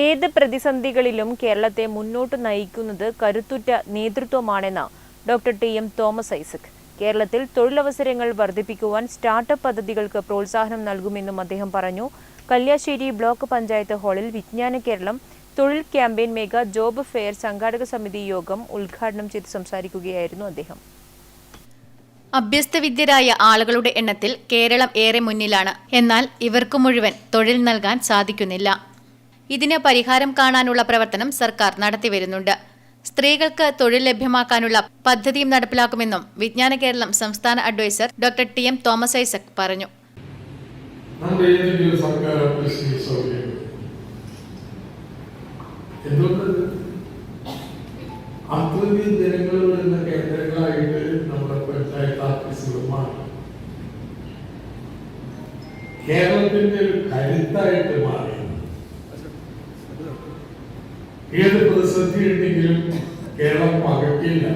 ഏത് പ്രതിസന്ധികളിലും കേരളത്തെ മുന്നോട്ട് നയിക്കുന്നത് കരുത്തുറ്റ നേതൃത്വമാണെന്ന് doctor T M Thomas Isaac. കേരളത്തിൽ തൊഴിലവസരങ്ങൾ വർദ്ധിപ്പിക്കുവാൻ സ്റ്റാർട്ടപ്പ് പദ്ധതികൾക്ക് പ്രോത്സാഹനം നൽകുമെന്നും അദ്ദേഹം പറഞ്ഞു. കല്യാശ്ശേരി ബ്ലോക്ക് പഞ്ചായത്ത് ഹാളിൽ വിജ്ഞാന കേരളം തൊഴിൽ ക്യാമ്പയിൻ മേഖ ജോബ് ഫെയർ സംഘാടക സമിതി യോഗം ഉദ്ഘാടനം ചെയ്ത് സംസാരിക്കുകയായിരുന്നു അദ്ദേഹം. അഭ്യസ്തവിദ്യരായ ആളുകളുടെ എണ്ണത്തിൽ കേരളം ഏറെ മുന്നിലാണ്. എന്നാൽ ഇവർക്ക് മുഴുവൻ തൊഴിൽ നൽകാൻ സാധിക്കുന്നില്ല. ഇതിന് പരിഹാരം കാണാനുള്ള പ്രവർത്തനം സർക്കാർ നടത്തിവരുന്നുണ്ട് സ്ത്രീകൾക്ക് തൊഴിൽ ലഭ്യമാക്കാനുള്ള പദ്ധതിയും നടപ്പിലാക്കുമെന്നും വിജ്ഞാന കേരളം സംസ്ഥാന adviser doctor T M Thomas Isaac പറഞ്ഞു. കേരളത്തിന്റെ ഒരു കരുത്തായിട്ട് മാറി. ഏത് പ്രതിസന്ധി ഉണ്ടെങ്കിലും കേരളം പകക്കില്ല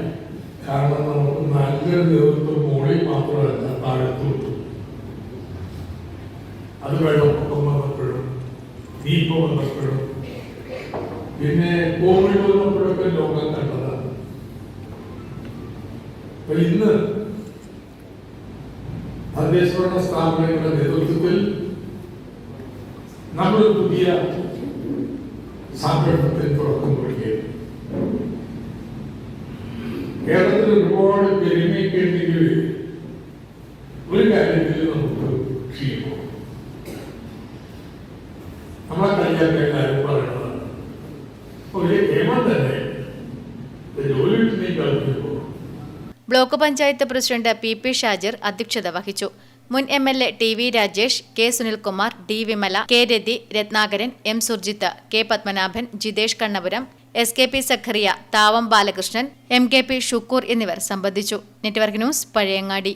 കാരണം നമുക്ക് നല്ലൊരു നേതൃത്വം മുകളിൽ മാത്രമല്ല താഴത്തുണ്ട് അത് വെള്ളപ്പൊക്കം വന്നപ്പോഴും ദീപം വന്നപ്പോഴും പിന്നെ കോവിഡ് വന്നപ്പോഴൊക്കെ ലോകം കണ്ടതാണ്. അപ്പൊ ഇന്ന് തദ്ദേശഭരണ സ്ഥാപനങ്ങളുടെ നേതൃത്വത്തിൽ നമ്മൾ പുതിയ തുടക്കം കുറിക്കുകയാണ് കേരളത്തിൽ ഒരുപാട് പെരുമയ്ക്കുണ്ടെങ്കിൽ ഒരു കാര്യത്തിൽ നമുക്ക് ക്ഷീണം നമ്മളെ കഴിയാത്ത എല്ലാവരും പറയണതാണ് ഒരു നിയമം തന്നെ ജോലി കിട്ടുന്ന block panchayat president P P Shajir അധ്യക്ഷത വഹിച്ചു. മുൻ M L A T V Rajesh K Sunilkumar D Vimala K Rathi Rathnakaran M Surjith K Padmanabhan Jithesh Kannapuram S K P Sakhariya Thavam Balakrishnan M K P Shukkur എന്നിവർ സംബന്ധിച്ചു. Network news Pazhayangadi.